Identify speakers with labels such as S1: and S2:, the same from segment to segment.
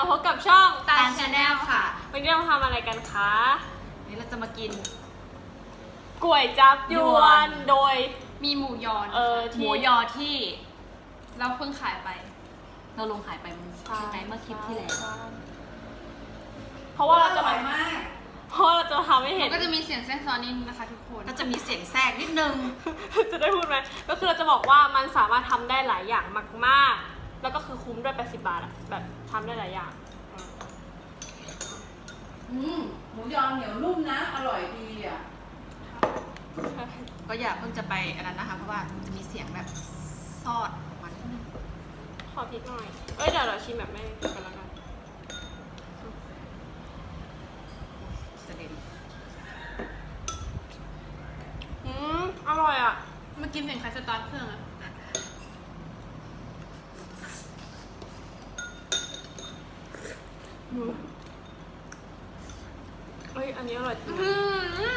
S1: มาพบกับช่อง
S2: ตาลชาแนลค่ะ
S1: วันนี้เราทำอะไรกันคะ
S2: นี่เราจะมากิน
S1: ก๋วยจับย
S2: ย
S1: ว
S2: วนน
S1: โดย
S3: มีหมูยอน
S1: เออ
S2: ห
S1: ที่
S2: มูยอที่
S3: เราเพิ่งขายไป
S2: เราลงขายไปมันใช่ไหมเมื่อคลิปที่แล้ว
S1: ใช่เพราะว่าเราจะมาเพราะเราจะทำให้เห็น
S3: ก็จะมีเสียงแทรกซ้อนนิดนึงนะคะทุกคน
S2: ก็จะมีเสียงแทรกนิดนึง
S1: จะได้พูดไหมก็คือเราจะบอกว่ามันสามารถทำได้หลายอย่างมาก ๆ แล้วก็คือคุ้มด้วย80บาทอะแบบทำได้หลายอย่าง
S4: อืมหมูยอเหนียวนุ่มนะ อร่อยดีอะ
S2: ก็อย่าเพิ่งจะไปอันนั้นนะคะ เพราะว่าจะมีเสียงแบบซอดออกมานิดนึง
S1: ขอพริกหน่อย เอ้ยเดี๋ยวเราชิมแบบไม่พริกกันแล้วกัน
S2: เสด็จ
S1: อืมอร่อยอะ
S3: เมื่อกี้เสียงใครสตาร์ทเครื่องอะ
S1: เอ้ย อันนี้อร่อยจริง
S3: อื้
S1: อะ
S3: อหือ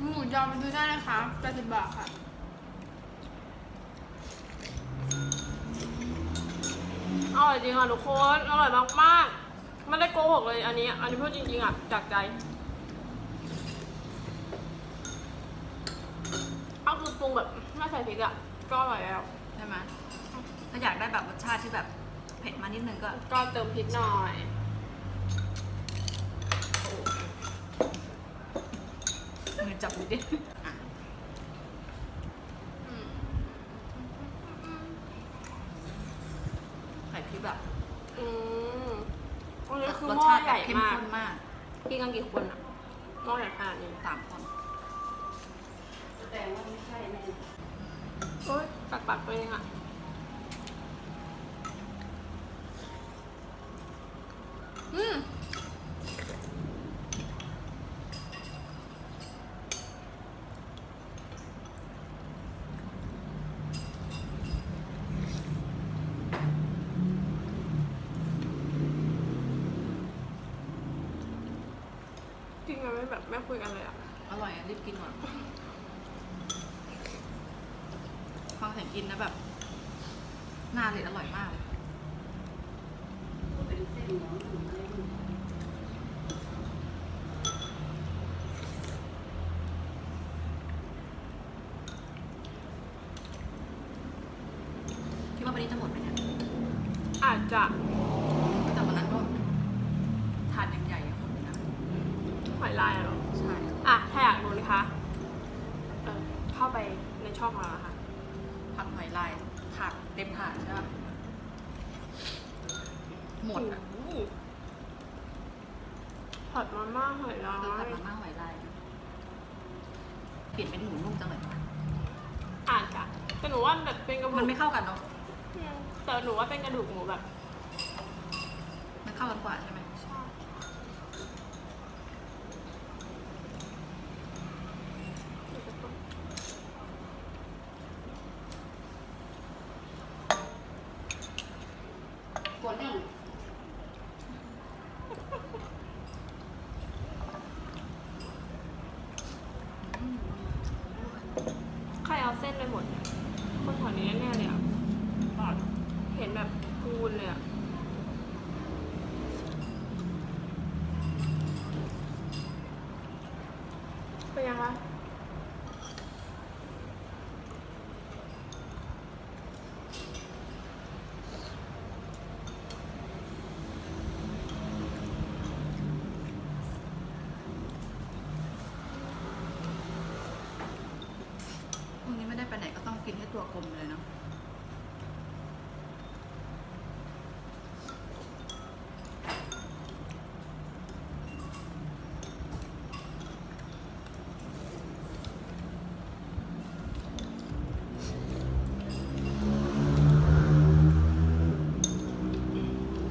S3: หมูยอมันดูได้นะคะ80บาทค่ะ
S1: อร่อยจริงค่ะทุกคน อร่อยมากๆ ไม่ได้โกหกเลยอันนี้ อันนี้พูดจริงๆอะ จากใจก็คือปรุงแบบไม่ใส่พริกอะ ก็อร่อยแล้ว
S2: ใช่ไหมถ้าอยากได้แบบรสชาติที่แบบเผ็ดมานิดนึงก็
S1: ก็เติมพริกหน่อย
S2: มือ จับนิดดิอะ
S3: อืม
S2: ใส่พริกแบบ
S1: อืมอันนี้คือ
S2: รส
S1: หม้อ
S2: ชาติ
S1: ให
S2: แบ
S1: ญ่
S2: บเข้ม
S1: มาก
S2: ข้นมาก
S1: กินกันกี่คนอะหม้อใหญ่ขนาดนี้
S2: สามคน
S4: แต่ว่าไม่ใช่แน่
S1: โอ๊ยตักปักไปเองอะ จริงๆไม่แบบไม่คุยกันเลยอะ
S2: อร่อยอะรีบกินก่อนฟังเสียงกินนะแบบหน้าเลยอร่อยมากเลย
S4: เป็นเส้นเหนียวนุ่มอะไรนุ่ม
S2: คิดว่าวันนี้จะหมดไหมเนี่ย
S1: อาจจะ
S2: แต่วันนั้นก็ทานยังใหญ่ยังหมดเลยนะ
S1: หอย ลายอะเหรอ
S2: ใช่
S1: อะถ้าอยากรู้นะคะเออเข้าไปในช่องเราอะค่ะ
S2: ผัดหอยลายถาดเต็มถาดใช่ปะหมดอะ
S1: โอ้โหผัดมาม่าหอยลา
S2: คือผัด
S1: ย
S2: มาม่าหอยลายนะเปลี่ยนเป็นหมูนุ่มจังเลย
S1: อาจจะแต่หนูว่าแบบเป็นกระดู
S2: มัน
S1: ก
S2: ไม่เข้ากันเนาะ
S1: อืมแต่หนูว่าเป็นกระดูกหมูแบบ
S2: มันเข้ากันกว่าใช่ไหม
S1: ชอบ
S4: กดนั่ง
S1: ใครเอาเส้นไปหมดเนี่ยคนแถวนี้แน่ๆเลยอะเห็น แบบพูนเลยอะ เป็นยังคะ
S2: พรุ่งนี้ไม่ได้ไปไหนก็ต้องกินให้ตัวกลมเลยเนาะ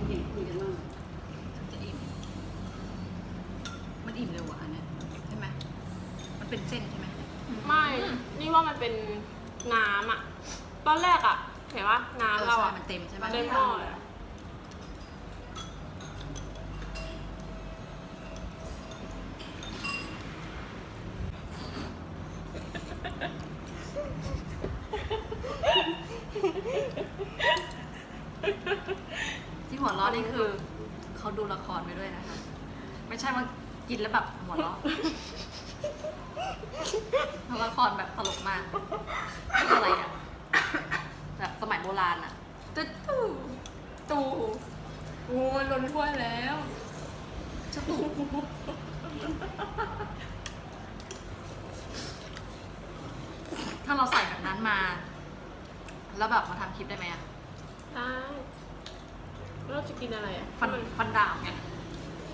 S4: เห็นคุยกันบ้าง
S2: ถึงจะอิ่ม มันอิ่มเร็วอะอันเนี้ยใช่ไหม มันเป็นเส้นใช่ไหม
S1: ไม่ นี่ว่ามัน เป็นน้ำอะ ตอนแรกอะ เห็นปะ
S2: เออ
S1: น้ำเรา
S2: ใช่
S1: อะ
S2: มันเต็มใช่ไหม
S1: มันได้หม้อเลยอะ
S2: ที่หัวเร้อนนี่คือคเขาดูละครไปด้วยนะคะ ไม่ใช่ว่ากินแล้วแบบหัวเราะ เพราะละครแบบตลกมากคืออะไรอะแบบสมัยโบราณอะ
S3: ตุ๊ตู่ตู่โอ้ยล้นถ้วยแล้ว
S2: ชะตุถ้าเราใส่แบบนั้นมา แล้วแบบมาทำคลิปได้ไหมอะ
S1: ได้แล้วเราจะกินอะไรอะ
S2: ฟันฟันดาบไง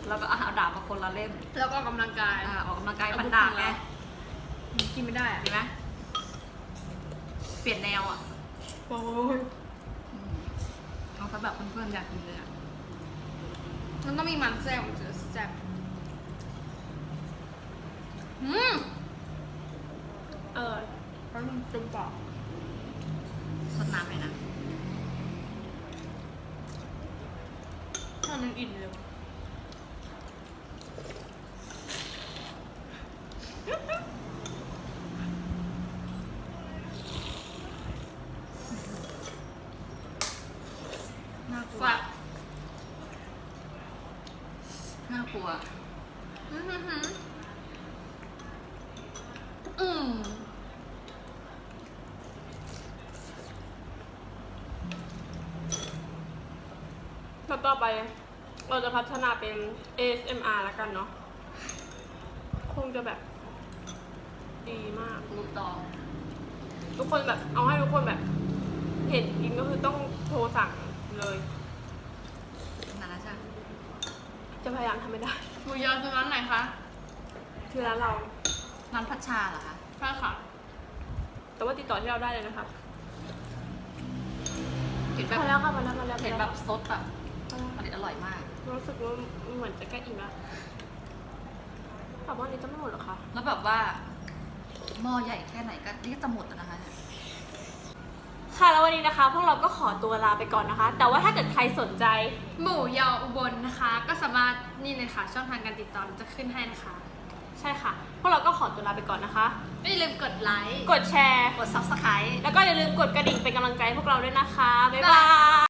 S2: แล้วก็เอาดาบมาคนละเล่ม
S3: แล้วก็ออกกำลังกาย
S2: อ่าออกกำลังกายฟันดาบไง
S3: กินไม่ได้อะ
S2: ดีไหมเปลี่ยนแนวอะ
S3: โอ้ย
S2: อืมเอาซะแบบเพื่อนๆอยากกินเลยอะ
S3: มันต้องมีมันแซ่บมันจะแซ่บอืม
S1: เออ
S3: เพราะมันจมปาก
S2: สดน้ำเลยนะ
S3: ถ้ามันอิ่มเร็ว
S2: น่ากลัว
S3: ฟัด
S2: น่ากลัว
S3: อืมหืมหืม
S2: อืม
S1: แล้วต่อไปเราจะพัฒนาเป็น ASMR แล้วกันเนาะ คงจะแบบ ดีมาก
S2: ลูกตอง
S1: ทุกคนแบบเอาให้ทุกคนแบบ เห็นกินก็คือต้องโทรสั่งเลย
S2: นานาชาติ
S1: จะพยายามทำไม่ได้
S3: หมูยอคือร้านไหนคะ
S1: คือร้านเรา
S2: ร้านพัชชาเหรอคะ
S3: ใช่ค่ะ
S1: แต่ว่าติดต่อที่เราได้เลยนะครับ
S2: เห็นแบ
S1: มา
S2: บ
S1: แล้วค่ะมาแล้วมาแล้ว
S2: เห็นแบบซดแบบ
S1: มาแล้ว
S2: อร่อยอร่อยมาก
S1: รู้สึกว่าเหมือนจะใกล้อิ่มแล้วแต่ว่าอันนี้จะไม่หมดหรอคะ
S2: แล้วแบบว่าหม้อใหญ่แค่ไหนก็นี่ก็จะหมดแล้วนะคะเนี่ย
S1: ค่ะแล้ววันนี้นะคะ พวกเราก็ขอตัวลาไปก่อนนะคะ แต่ว่าถ้าเกิดใครสนใจ
S3: หมูยออุบลนะคะ ก็สามารถนี่เลยค่ะ ช่องทางการติดต่อจะขึ้นให้นะคะ
S1: ใช่ค่ะ พวกเราก็ขอตัวลาไปก่อนนะคะ
S3: ไม่ลืมกดไลค์
S1: กดแชร์
S2: กด subscribe
S1: แล้วก็อย่าลืมกดกระดิ่งเป็นกำลังใจให้พวกเราด้วยนะคะ บ๊ายบาย